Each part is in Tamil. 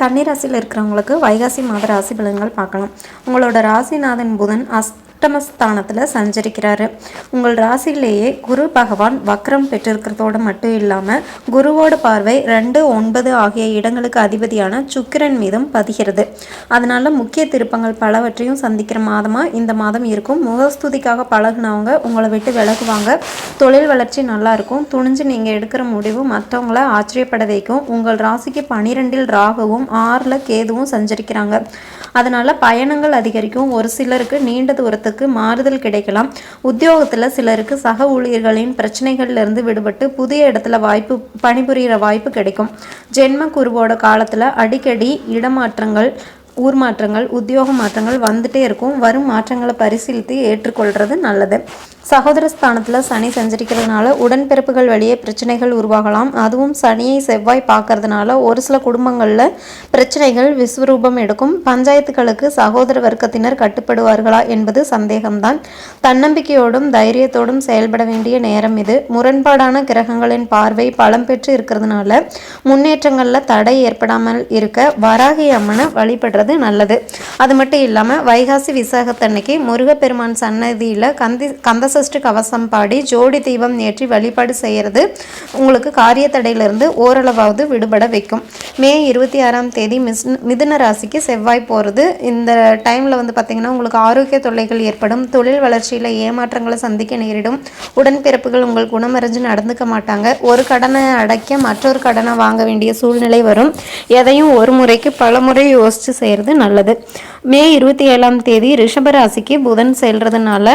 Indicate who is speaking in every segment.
Speaker 1: கன்னிராசியில் இருக்கிறவங்களுக்கு வைகாசி மாத ராசி பலன்கள் பார்க்கலாம். உங்களோட ராசிநாதன் புதன் அஸ் அஷ்டமஸ்தானத்தில் சஞ்சரிக்கிறாரு. உங்கள் ராசியிலேயே குரு பகவான் வக்ரம் பெற்றிருக்கிறதோடு மட்டும் இல்லாமல் குருவோட பார்வை ரெண்டு ஒன்பது ஆகிய இடங்களுக்கு அதிபதியான சுக்கிரன் மீதும் பதிகிறது. அதனால் முக்கிய திருப்பங்கள் பலவற்றையும் சந்திக்கிற மாதமாக இந்த மாதம் இருக்கும். முகஸ்துதிக்காக பழகினவங்க உங்களை விட்டு விலகுவாங்க. தொழில் வளர்ச்சி நல்லா இருக்கும். துணிஞ்சு நீங்கள் எடுக்கிற முடிவு மற்றவங்கள ஆச்சரியப்பட வைக்கும். உங்கள் ராசிக்கு பனிரெண்டில் ராகவும் ஆறில் கேதுவும் சஞ்சரிக்கிறாங்க. அதனால் பயணங்கள் அதிகரிக்கும். ஒரு சிலருக்கு நீண்ட தூரத்துக்கு மாறுதல் கிடைக்கலாம். உத்தியோகத்தில் சிலருக்கு சக ஊழியர்களின் பிரச்சனைகள்லேருந்து விடுபட்டு புதிய இடத்துல வாய்ப்பு பணிபுரிகிற வாய்ப்பு கிடைக்கும். ஜென்ம குருவோட காலத்தில் அடிக்கடி இடமாற்றங்கள் ஊர் மாற்றங்கள் உத்தியோக மாற்றங்கள் வந்துட்டே இருக்கும். வரும் மாற்றங்களை பரிசீலித்து ஏற்றுக்கொள்வது நல்லது. சகோதர ஸ்தானத்தில் சனி செஞ்சிருக்கிறதுனால உடன்பிறப்புகள் வழியே பிரச்சனைகள் உருவாகலாம். அதுவும் சனியை செவ்வாய் பார்க்கறதுனால ஒரு சில குடும்பங்களில் பிரச்சனைகள் விஸ்வரூபம் எடுக்கும். பஞ்சாயத்துகளுக்கு சகோதர வர்க்கத்தினர் கட்டுப்படுவார்களா என்பது சந்தேகம்தான். தன்னம்பிக்கையோடும் தைரியத்தோடும் செயல்பட வேண்டிய நேரம் இது. முரண்பாடான கிரகங்களின் பார்வை பலம் பெற்று இருக்கிறதுனால முன்னேற்றங்களில் தடை ஏற்படாமல் இருக்க வராகி அம்மனை வழிபடுறது நல்லது. அது மட்டும் இல்லாமல் வைகாசி விசாகத்தன்னைக்கு முருகப்பெருமான் சன்னதியில் கந்தி கந்தசஷ்டி கவசம் பாடி ஜோடி தீபம் ஏற்றி வழிபாடு செய்கிறது உங்களுக்கு காரிய தடையிலிருந்து ஓரளவாவது விடுபட வைக்கும். மே இருபத்தி ஆறாம் தேதி மிஸ் மிதுன ராசிக்கு செவ்வாய் போகிறது இந்த டைமில் வந்து பார்த்திங்கன்னா உங்களுக்கு ஆரோக்கிய தொல்லைகள் ஏற்படும். தொழில் வளர்ச்சியில் ஏமாற்றங்களை சந்திக்க நேரிடும். உடன்பிறப்புகள் உங்கள் குணமறிஞ்சு நடந்துக்க மாட்டாங்க. ஒரு கடனை அடைக்க மற்றொரு கடனை வாங்க வேண்டிய சூழ்நிலை வரும். எதையும் ஒரு முறைக்கு பல முறை யோசித்து செய்கிறது நல்லது. மே இருபத்தி ஏழாம் தேதி ரிஷபராசிக்கு புதன் செல்றதுனால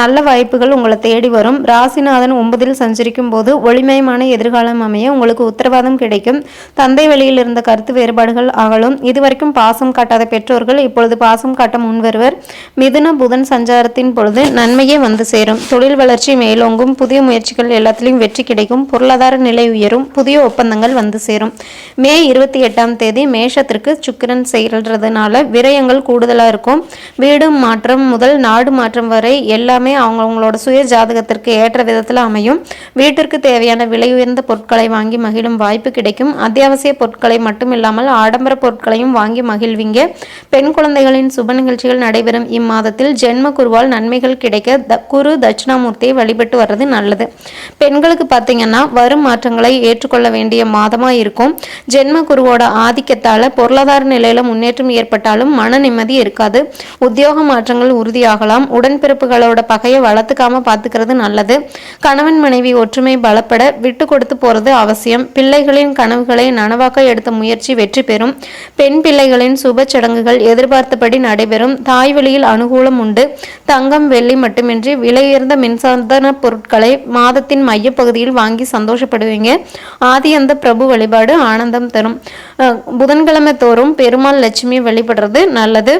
Speaker 1: நல்ல வாய்ப்புகள் உங்களை தேடி வரும். ராசிநாதன் ஒன்பதில் சஞ்சரிக்கும் போது ஒளிமயமான எதிர்காலம் அமைய உங்களுக்கு உத்தரவாதம் கிடைக்கும். தந்தை வழியில் இருந்த கருத்து வேறுபாடுகள் அகலும். இதுவரைக்கும் பாசம் காட்டாத பெற்றோர்கள் இப்பொழுது பாசம் காட்ட முன்வருவர் மிதுன புதன் சஞ்சாரத்தின் பொழுது நன்மையே வந்து சேரும். தொழில் வளர்ச்சி மேலோங்கும். புதிய முயற்சிகள் எல்லாத்திலையும் வெற்றி கிடைக்கும். பொருளாதார நிலை உயரும். புதிய ஒப்பந்தங்கள் வந்து சேரும். மே இருபத்தி எட்டாம் தேதி மேஷத்திற்கு சுக்கிரன் செயல்றதுனால விரயங்கள் கூடுதலாக இருக்கும். வீடு மாற்றம் முதல் நாடு மாற்றம் வரை எல்லாமே அவங்கவுங்களோட சுய ஜாதகத்திற்கு ஏற்ற விதத்தில் அமையும். வீட்டிற்கு தேவையான விலை உயர்ந்த பொருட்களை வாங்கி மகிழும் வாய்ப்பு கிடைக்கும். அத்தியாவசிய பொருட்களை மட்டும் இல்லாமல் ஆடம்பர பொருட்களையும் வாங்கி மகிழ்வீங்க. பெண் குழந்தைகளின் சுப நிகழ்ச்சிகள் நடைபெறும் இம்மாதத்தில் ஜென்ம குருவால் நன்மைகள் கிடைக்க குரு தட்சிணாமூர்த்தியை வழிபட்டு வர்றது நல்லது. பெண்களுக்கு பார்த்தீங்கன்னா வரும் மாற்றங்களை ஏற்றுக்கொள்ள வேண்டிய மாதமாக இருக்கும். ஜென்ம குருவோட ஆதிக்கத்தால் பொருளாதார நிலையில் முன்னேற்றம் ஏற்பட்டாலும் மன நிம்மதி இருக்காது. உத்தியோக மாற்றங்கள் உறுதியாகலாம். உடன்பிறப்புகளோட அவங்களோட பகையை வளர்த்துக்காம பார்த்துக்கிறது நல்லது. கணவன் மனைவி ஒற்றுமை பலப்பட விட்டு கொடுத்து போறது அவசியம். பிள்ளைகளின் கனவுகளை நனவாக்க எடுத்த முயற்சி வெற்றி பெறும். பெண் பிள்ளைகளின் சுப சடங்குகள் எதிர்பார்த்தபடி நடைபெறும். தாய் வழியில் அனுகூலம் உண்டு. தங்கம் வெள்ளி மட்டுமின்றி விலையுயர்ந்த மின்சாதன பொருட்களை மாதத்தின் மையப்பகுதியில் வாங்கி சந்தோஷப்படுவீங்க. ஆதி அந்த பிரபு வழிபாடு ஆனந்தம் தரும். புதன்கிழமை தோறும் பெருமாள் லட்சுமி வழிபடுறது நல்லது.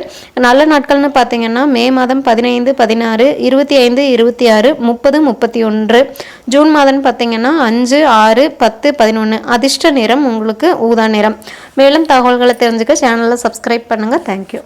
Speaker 1: நல்ல நாட்கள்னு பார்த்தீங்கன்னா மே மாதம் பதினைந்து பதினாறு இருபத்தி ஐந்து இருபத்தி ஆறு முப்பது முப்பத்தி ஒன்று ஜூன் மாதம் பார்த்தீங்கன்னா அஞ்சு ஆறு பத்து பதினொன்று அதிர்ஷ்ட நிறம் உங்களுக்கு ஊதா நிறம். மேலும் தகவல்களை தெரிஞ்சுக்க சேனலை சப்ஸ்கிரைப் பண்ணுங்கள் தேங்க்யூ